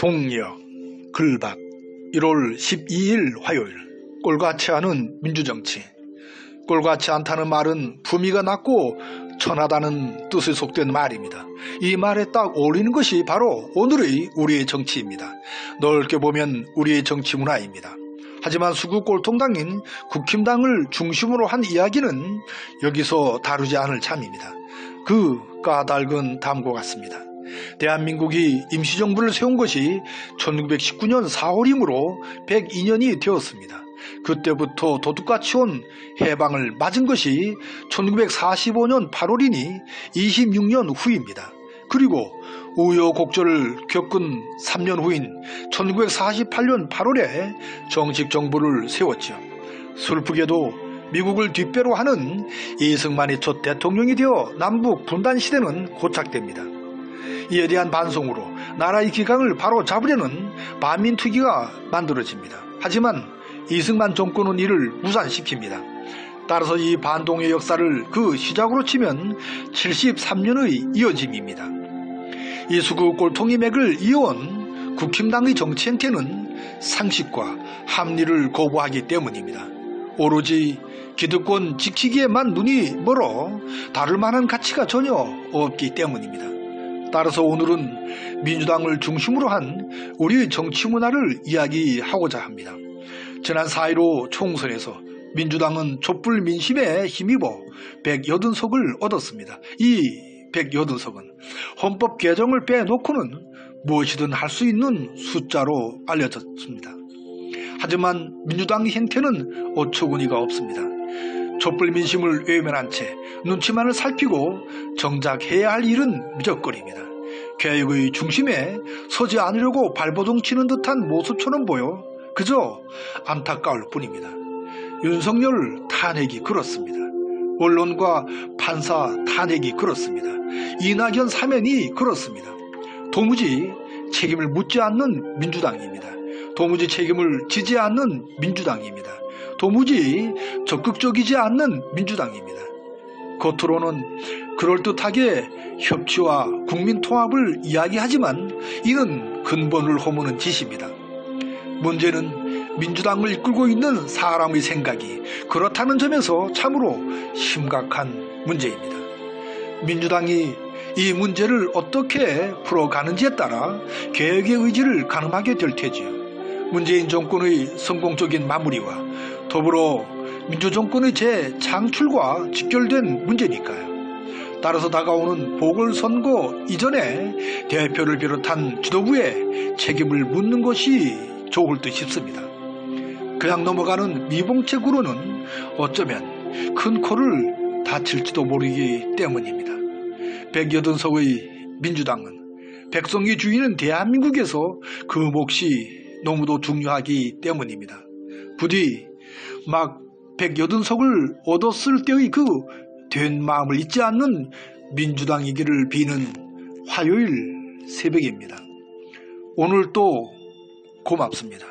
동력, 글박, 1월 12일 화요일, 꼴같이 않은 민주정치. 꼴같이 않다는 말은 품위가 낮고 천하다는 뜻에 속된 말입니다. 이 말에 딱 어울리는 것이 바로 오늘의 우리의 정치입니다. 넓게 보면 우리의 정치 문화입니다. 하지만 수구 꼴통당인 국힘당을 중심으로 한 이야기는 여기서 다루지 않을 참입니다. 그 까닭은 다음과 같습니다. 대한민국이 임시정부를 세운 것이 1919년 4월이므로 102년이 되었습니다. 그때부터 도둑같이 온 해방을 맞은 것이 1945년 8월이니 26년 후입니다. 그리고 우여곡절을 겪은 3년 후인 1948년 8월에 정식 정부를 세웠죠. 슬프게도 미국을 뒷배로 하는 이승만이 첫 대통령이 되어 남북 분단 시대는 고착됩니다. 이에 대한 반성으로 나라의 기강을 바로 잡으려는 반민특위가 만들어집니다. 하지만 이승만 정권은 이를 무산시킵니다. 따라서 이 반동의 역사를 그 시작으로 치면 73년의 이어짐입니다. 이수구 꼴통이 맥을 이어온 국힘당의 정치 행태는 상식과 합리를 거부하기 때문입니다. 오로지 기득권 지키기에만 눈이 멀어 다를 만한 가치가 전혀 없기 때문입니다. 따라서 오늘은 민주당을 중심으로 한 우리의 정치 문화를 이야기하고자 합니다. 지난 4.15 총선에서 민주당은 촛불 민심에 힘입어 180석을 얻었습니다. 이 180석은 헌법 개정을 빼놓고는 무엇이든 할 수 있는 숫자로 알려졌습니다. 하지만 민주당의 행태는 어처구니가 없습니다. 촛불 민심을 외면한 채 눈치만을 살피고 정작 해야 할 일은 미적거립니다. 개혁의 중심에 서지 않으려고 발버둥 치는 듯한 모습처럼 보여 그저 안타까울 뿐입니다. 윤석열 탄핵이 그렇습니다. 언론과 판사 탄핵이 그렇습니다. 이낙연 사면이 그렇습니다. 도무지 책임을 묻지 않는 민주당입니다. 도무지 책임을 지지 않는 민주당입니다. 도무지 적극적이지 않는 민주당입니다. 겉으로는 그럴듯하게 협치와 국민 통합을 이야기하지만 이는 근본을 허무는 짓입니다. 문제는 민주당을 이끌고 있는 사람의 생각이 그렇다는 점에서 참으로 심각한 문제입니다. 민주당이 이 문제를 어떻게 풀어가는지에 따라 개혁의 의지를 가늠하게 될 테지요. 문재인 정권의 성공적인 마무리와 더불어 민주정권의 재창출과 직결된 문제니까요. 따라서 다가오는 보궐선거 이전에 대표를 비롯한 지도부에 책임을 묻는 것이 좋을 듯 싶습니다. 그냥 넘어가는 미봉책으로는 어쩌면 큰 코를 다칠지도 모르기 때문입니다. 180석의 민주당은 백성이 주인은 대한민국에서 그 몫이 너무도 중요하기 때문입니다. 부디 막 180석을 얻었을 때의 그 된 마음을 잊지 않는 민주당이기를 비는 화요일 새벽입니다. 오늘 또 고맙습니다.